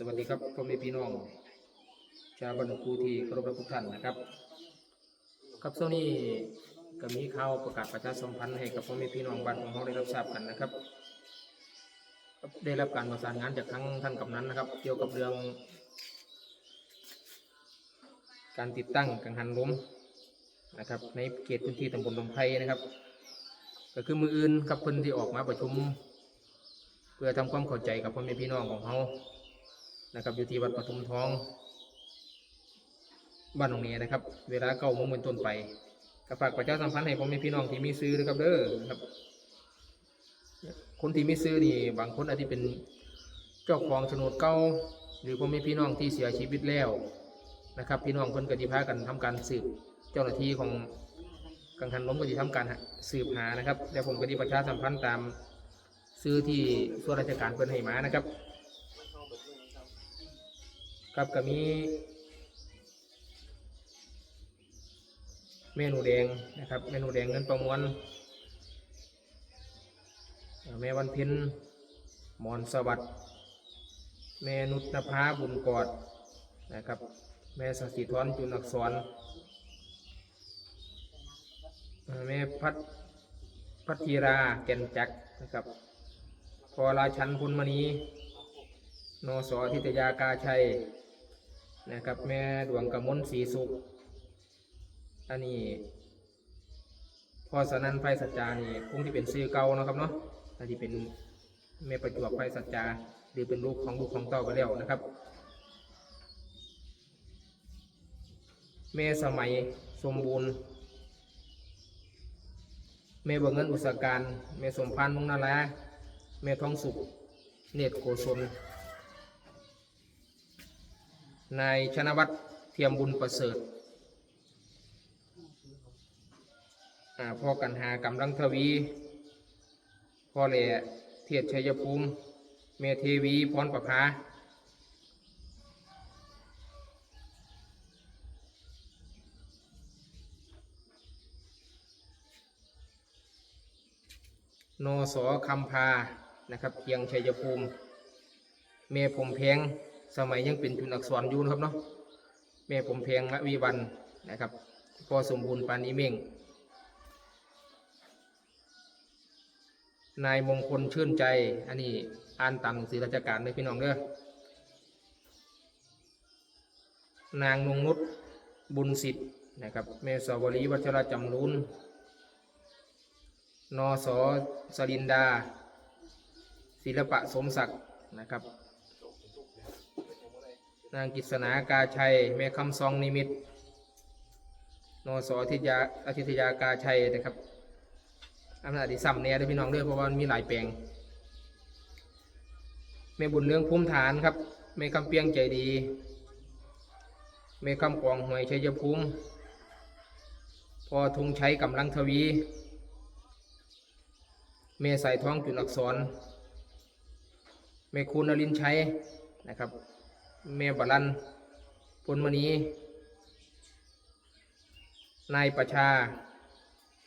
สวัสดีครับพ่อแม่พี่น้องชาวบ้านคูที่เคารพรักทุกท่านนะครับ ครับช่วงนี้ก็มีข่าวประกาศประชาสัมพันธ์ให้กับพ่อแม่พี่น้องบ้านของเราได้รับทราบกันนะครับ ได้รับการประสานงานจากทั้งท่านกำนันนะครับ เกี่ยวกับเรื่อง การติดตั้งกังหันลมนะครับ ในเขตพื้นที่ตำบลลมไพรนะครับก็คือมืออื่นกับเพิ่นที่ออกมาประชุม เพื่อทำความเข้าใจกับพ่อแม่พี่น้องของเขา นะครับอยู่ที่วัดปทุมทอง บ้านตรงนี้นะครับ เวลาเก้าโมงเป็นต้นไปก็ฝากประชาสัมพันธ์ให้พ่อแม่พี่น้องที่มีซื้อนะครับเด้อครับ คนที่มีซื้อนี่บางคนอาจจะเป็นเจ้าของโฉนดเก่าหรือพ่อแม่พี่น้องที่เสียชีวิตแล้วนะครับ พี่น้องเพิ่นก็สิพากันทำการสืบเจ้าหน้าที่ของกังหันล้มก็จะทำการสืบหานะครับแล้วผมก็ไดีประชาสัมพันธ์ตามซื้อที่ส่วนราชการเพิ่นให้มานะครับ ครับก็มีเมนูแดงนะครับ เมนูแดงเงินประมวลแม่วันเพ็ญหมอนสวัสดิ์แม่นุชนภาบุญกอดนะครับ แม่สศิธรจุนอักษรเอ่อแม่พัดพัทธีราแก่นจักนะครับพอราชันพุนมณีนสอทิตยากาชัย นะครับ แม่ดวงกมลศรีสุขอันนี้พอสนันไฟสัจจานี่คงที่เป็นซื้อเก่านะครับเนาะอันที่เป็นแม่ประจวบไฟสัจจาหรือเป็นลูกของลูกของเต้าไปแล้วนะครับ แม่สมัยสมบูรณ์แม่บิกเงินอุตสาการแม่สมพันธ์มุงนาลาแม่ทองสุขเนตรโกศล นายชนวัฒน์เทียมบุญประเสริฐพ่อกันหากำลังทวี พ่อแหล่เทียดชัยภูมิ เมเทวีพรประภาโนสอคำพา นะครับเพียงชัยภูมิ เมผมแพง สมัยยังเป็นจุนอักษรอยู่นะครับเนาะเมผมแพงละวีวันนะครับพอสมบูรณ์ปานนี้เม่งนายมงคลชื่นใจ อันนี้อ่านตามหนังสือราชการเลยพี่น้องเด้อนางนงนุชบุญสิทธิ์นะครับเมสวรีวัชรจำรุนนอสอสลินดา ศิลปะสมศักดิ์นะครับ นางกิษณากาชัย แม่คำซองนิมิตนสอทิยาอาทิตยากาชัยนะครับอำนาจที่ซ้ำเนี่ยด้อพี่น้องเด้อเพราะว่ามันมีหลายแปลงแม่บุญเรื่องภูมิฐานครับแม่คำเปียงใจดีแม่คำกองหวยชัยภูมิพอธงใชัยกำลังทวีแม่สายท้องจุนอักษรแม่คุณนรินทร์ชัยนะครับ แม่บาลันพลมณีนายประชา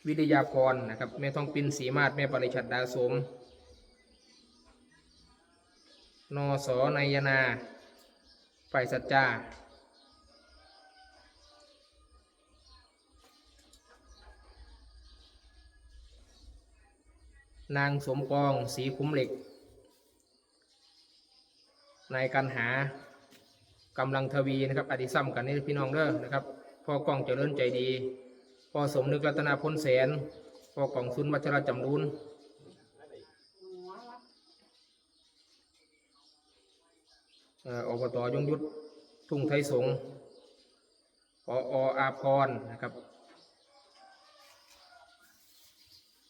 วิทยาพรนะครับ แม่ทองปินสีมาศแม่ปริชัดดาสม นอสอนายนา ฝ่ายสัจจานางสมปอง สีคุ้มเหล็ก นายกันหา กำลังทวีนะครับอดิซ้ำกันนี่พี่น้องเด้อนะครับพ่อกองเจริญใจดีพ่อสมนึกรัตนาพลแสนพ่อกองสุนวัชรจำรูนอ่ออบตยงยุทธทุ่งไทยสงฆ์ปออาพรนะครับ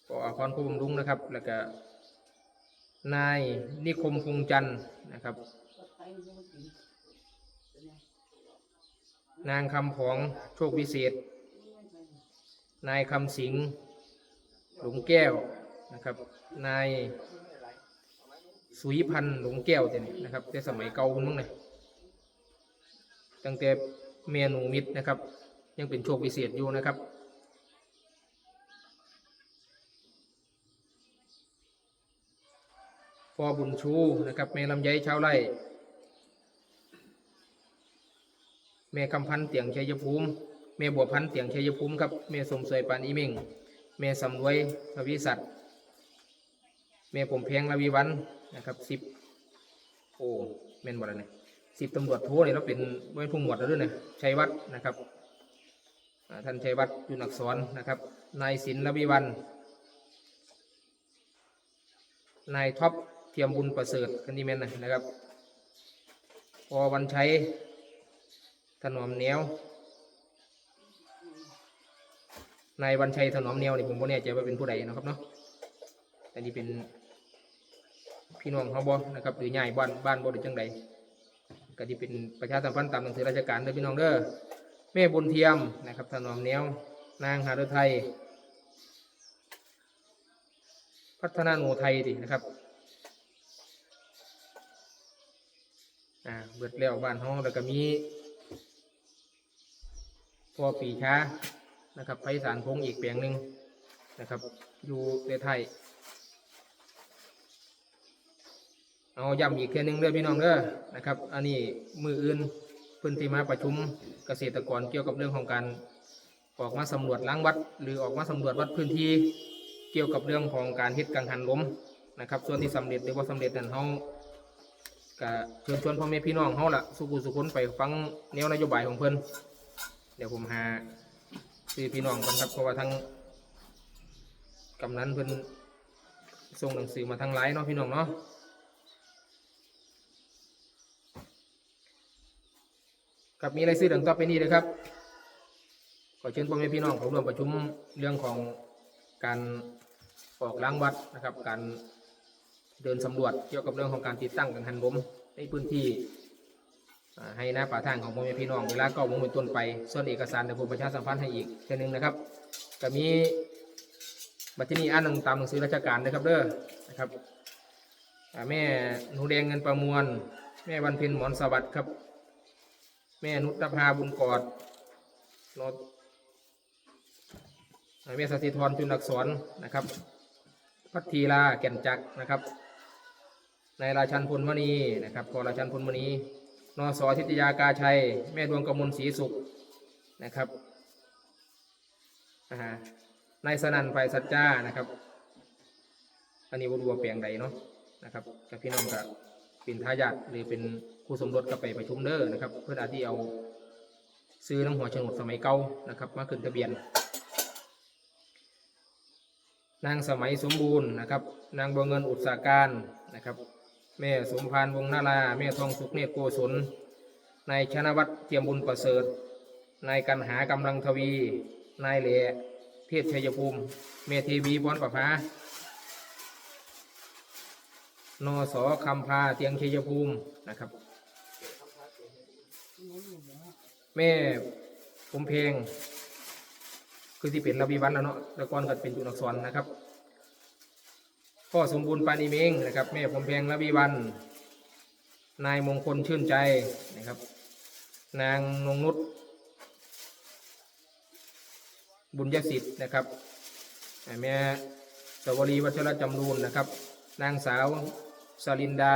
ปออาพรผู้บำรุงนะครับ แล้วก็นายนิคมคงจันทร์นะครับ นางคำผองโชควิเศษ นายคำสิงหลงแก้วนะครับ นายสุยพันธ์หลงแก้วแต่นี่นะครับ แต่สมัยเก่าคุณมั้งเนี่ยตั้งแต่เมียหนูมิตรนะครับ ยังเป็นโชควิเศษอยู่นะครับพอบุญชูนะครับแม่ลำไยชาวไร่ แม่คำพันเตียงชัยภูมิ แม่บัวพันเตียงชัยภูมิครับ แม่สมสวยปานอีเมิงแม่สำรวยทวิสัตว์แม่ผมแพงละวีวันนะครับสิบโอ้แม่นบ่ละเนี่ยสิบตำรวจโทเนี่ยเราเป็นไว้ผู้หมวดแล้วด้วยเนะชัยวัฒน์นะครับท่านชัยวัฒน์ยุนอักษรนะครับ นายศิลป์ละวีวันนายท็อปเทียมบุญประเสริฐกันดีแมนนะนะครับพอวันชัย ถนอมเนียวนายวันชัยถนอมเนียวนี่ผมก็แน่ใจว่าเป็นผู้ใดนะครับเนาะแต่นี่เป็นพี่น้องเขาบ่นะครับหรือใหญ่บ้านบ้านบ่หรือจังใดก็ที่เป็นประชาสัมพันธ์ตามหนังสือราชการเด้อพี่น้องเด้อแม่บุญเทียมนะครับถนอมเนียวนางหาฤทัยพัฒนาโนไทยดินะครับอ่าเบิดแล้วบ้านห้องแล้วก็มี พ่อปีช้านะครับไพศาลพงษ์อีกแปลงหนึ่งนะครับ อยู่ในไทยเอาย้ำอีกเทีนึงเด้อพี่น้องเด้อนะครับ อันนี้มืออื่นพื้นที่มาประชุมเกษตรกรเกี่ยวกับเรื่องของการออกมาสำรวจล้างวัด หรือออกมาสำรวจวัดพื้นที่เกี่ยวกับเรื่องของการเฮ็ดกังหันลมนะครับ ส่วนที่สำเร็จหรือว่าสำเร็จนั้นเฮาก็เชิญชวนพ่อแม่พี่น้องเฮาละสุขุสุคนไปฟังแนวนโยบายของเพิ่น ดี๋ยวผมหาซื้อพี่น้องกันครับเพราะว่าทั้งกำนันเพิ่นส่งหนังสือมาทางไลน์เนาะพี่น้องเนาะครับมีอะไรซื้อดังต่อไปนี้เลยครับขอเชิญพ่อแม่พี่น้องเข้าร่วมประชุมเรื่องของการออกล้างวัดนะครับ การเดินสำรวจเกี่ยวกับเรื่องของการติดตั้งกังหันลมในพื้นที่ ให้หน้าป่าทางของพ่อแม่พี่น้องเวลาเก้าโมงเป็นต้นไป ส่วนเอกสารเดี๋ยวผมประชาสัมพันธ์ให้อีกเช่นนึงนะครับก็มีบัตรที่นี่อ่านหนังตามหนังสือราชการนะครับเด้อนะครับแม่หนูแดงเงินประมวล แม่วันเพ็ญหมอนสวัสดิ์ครับ แม่นุตภาบุญกอดโนตเมสสิธรจุนอักษรนะครับพัทธีลาแก่นจักนะครับนายราชันพลมณีนะครับพอราชันพลมณี นอสอทิตยากาชัย แม่ดวงกมลศรีสุขนะครับนายสนันไฟสัจจานะครับ อันนี้วัวเปลียงใดเนาะนะครับกับพี่น้องกับเป็นทายาทหรือเป็นคู่สมรสกับไปประชุมเด้อนะครับ เพื่ออาที่เอาซื้อน้ำหัวโฉนดสมัยเก่านะครับ มาขึ้นทะเบียน นางสมัยสมบูรณ์นะครับ นางบัวเงินอุตสาการนะครับ แม่สมพานวงศนาราแม่ทองสุขเนตรโกศลนายชนวัฒน์เทียมบุญประเสริฐนายกันหากำลังทวี นายเหล่เทพชัยภูมิ เมทีวีบอนประภานอสอคำพาเตียงชัยภูมินะครับ แม่ผมเพลงคือที่เป็นระบีวันแล้วเนาะแต่ก่อนก็เป็นจุนักษรนะครับ พ่อสมบูรณ์ปานิเมงนะครับ แม่ผมแพงระบีวัน นายมงคลชื่นใจนะครับ นางนงนุชบุญยสิทธิ์นะครับแม่สวรีวัชรจำรูนนะครับ นางสาวสลินดา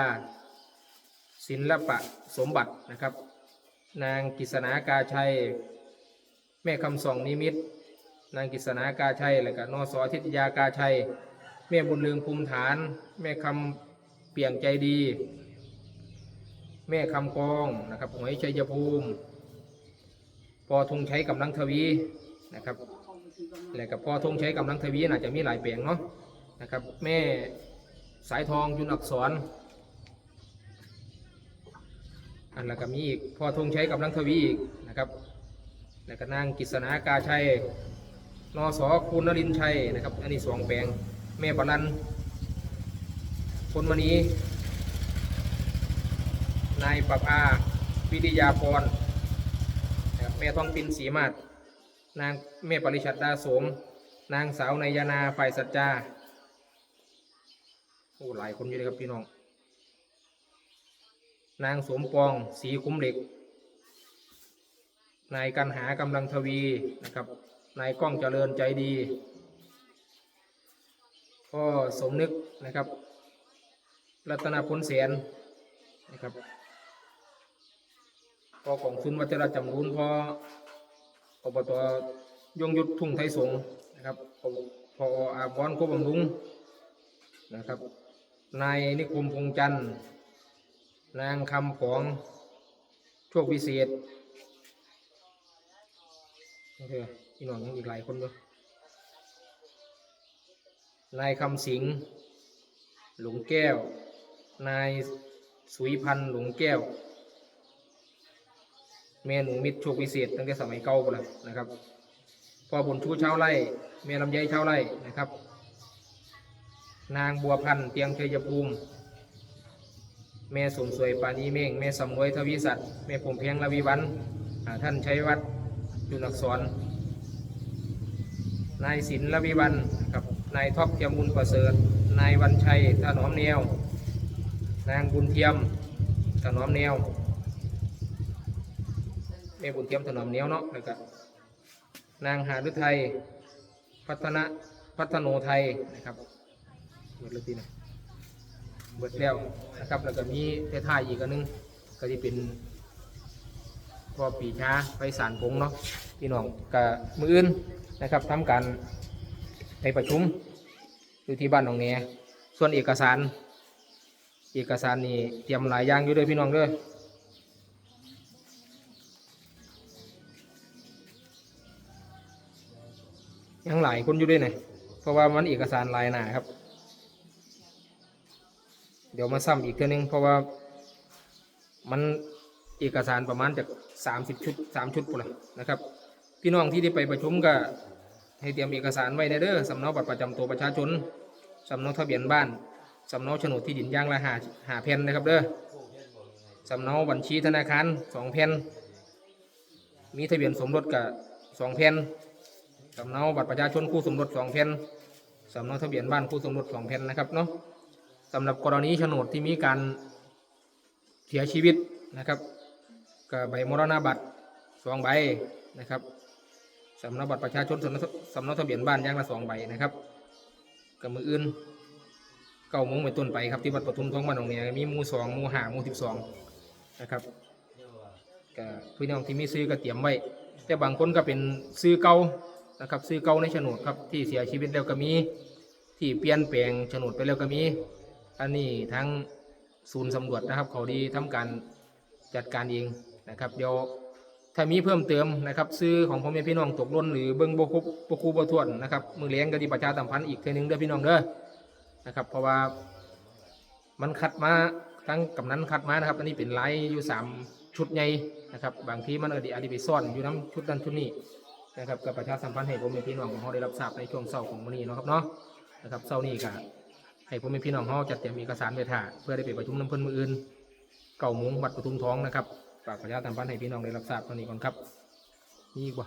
ศิลปะสมบัตินะครับ นางกิษณากาชัย แม่คำส่องนิมิต นางกิษณากาชัย และก็นอสอทิตยากาชัย แม่บุญลืมภูมิฐาน แม่คำเปี่ยงใจดี แม่คำกองนะครับหวยชัยภูมิพอธงใช้กำลังทวีนะครับและกับพอธงใช้กำลังทวีน่าจะมีหลายแปลงเนาะนะครับ แม่สายทองยุนอักษร อันแล้วก็มีอีกพอธงใช้กำลังทวีอีกนะครับแล้วก็นางกิษณากาชัยนอสอคุณนรินชัยนะครับ อันนี้สองแปลง แม่บาลันคนมณีนายประภาวิทยาพรแม่ทองปินสีมาศนางแม่ปริชัดดาสม นางสาวนายนาฝ่ายสัจจาโอ้หลายคนอยู่เลยครับพี่น้อง นางสมปองสีคุ้มเหล็ก นายกันหากำลังทวีนะครับ นายก้องเจริญใจดี พ่อสมนึกนะครับ รัตนพลเสียนนะครับพอของซุนวัชระจำรูนพออบตยงยุทธทุ่งไทยสงฆ์นะครับพอออาบอนโคบำรุงนะครับนายนิคมพงจันทร์นางคำของโชควิเศษโอเคพี่น้องยังอีกหลายคนด้วย นายคำสิงหลงแก้ว นายสุยพันธ์หลงแก้วแม่หนูมิตรโชควิเศษตั้งแต่สมัยเก่าไปแล้วนะครับพ่อบุญชูเชาไร่แม่ลำไยเชาไร่นะครับ นางบัวพันธ์เตียงชัยภูมิแม่สมสวยปานีเม่งแม่สำรวยทวีสัตว์แม่ผมเพียงละวิวันท่านชัยวัฒน์จุนักษรนายศิลป์ละวิวันกับ นายท็อปเทียมบุญประเสริฐนายวันชัยถนอมแนว นางบุญเทียมถนอมแนวแม่บุญเทียมถนอมแนวเนาะแล้วก็นางหาฤทัยพัฒนะพัฒโนไทยนะครับหมดแล้วทีนะเบิดแล้วนะครับแล้วก็มีเทท่ายอีกอันนึงก็จะเป็นพ่อปีชาไปสารพงเนาะพี่น้องกับมืออื่นนะครับทำการ ปประชุมอยู่ที่บ้านหนองแหนส่วนเอกสาร เอกสารนี่เตรียมหลายอย่างอยู่ด้วยพี่น้องด้อยังหลายคนอยู่ด้วยเนี่ยเพราะว่ามันเอกสารหลายหนาครับ เดี๋ยวมาซ้ำอีกเทื่อนึง เพราะว่ามันเอกสารประมาณจากสามสิบชุดสามชุดปุ่นละนะครับ พี่น้องที่ได้ไปประชุมก็ ให้เตรียมเอกสารไว้ในเด้อสำเนาบัตรประจำตัวประชาชนสำเนาทะเบียนบ้านสำเนาโฉนดที่ดินย่างละหาหาแผ่นนะครับเด้อสำเนาบัญชีธนาคารสองแผ่นมีทะเบียนสมรสกับสองแผ่นสำเนาบัตรประชาชนคู่สมรสสองแผ่นสำเนาทะเบียนบ้านคู่สมรสสองแผ่นนะครับเนาะสำหรับกรณีโฉนดที่มีการเสียชีวิตนะครับกับใบมรณบัตรสองใบนะครับ สำเนาบัตรประชาชนสำเนาสำเนาทะเบียนบ้านย่างละสองใบนะครับกับมืออื่นเก้าโมงเป็นต้นไปครับที่วัดปทุมท้องบ้านตรงนี้มีมูสองมูห้ามูสิบสองนะครับกับพี่น้องที่มีซื้อก็เตรียมไว้แต่บางคนก็เป็นซื้อเก่านะครับซื้อเก่าในโฉนดครับที่เสียชีวิตแล้วก็มีที่เปลี่ยนแปลงโฉนดไปแล้วก็มีอันนี้ทั้งศูนย์สำรวจนะครับ เขาดีทำการจัดการเองนะครับเดี๋ยว ถ้ามีเพิ่มเติมนะครับซื้อของพ่อแม่พี่น้องตกหล่นหรือเบิ้งบคุบบคูบทวนนะครับมือเลี้ยงก็ดีประชาสัมพันธ์อีกเทนึงเด้อพี่น้องเด้อนะครับเพราะว่ามันคัดมาทั้งกำนั้นคัดมานะครับ อันนี้เป็นไลน์อยู่สามชุดใหญ่นะครับบางทีมันอดีอดีไปซ่อนอยู่น้ำชุดนั้นชุดนี้นะครับกับประชาสัมพันธ์ให้พ่อแม่พี่น้องของเขาได้รับทราบในช่วงเช้าของมื้อนี้นะครับเนาะนะครับเช้านี้ก็ให้ผมเป็นพี่น้องเขาจัดเตรียมเอกสารไปถ่าเพื่อได้ไปประชุมน้ำเพิ่นมืออื่นเก่าโมงบัตรประทุมท้องนะครับ ฝากประชาสัมพันธ์ให้พี่น้องได้รับทราบตอนนี้ก่อนครับนี่อีกบ่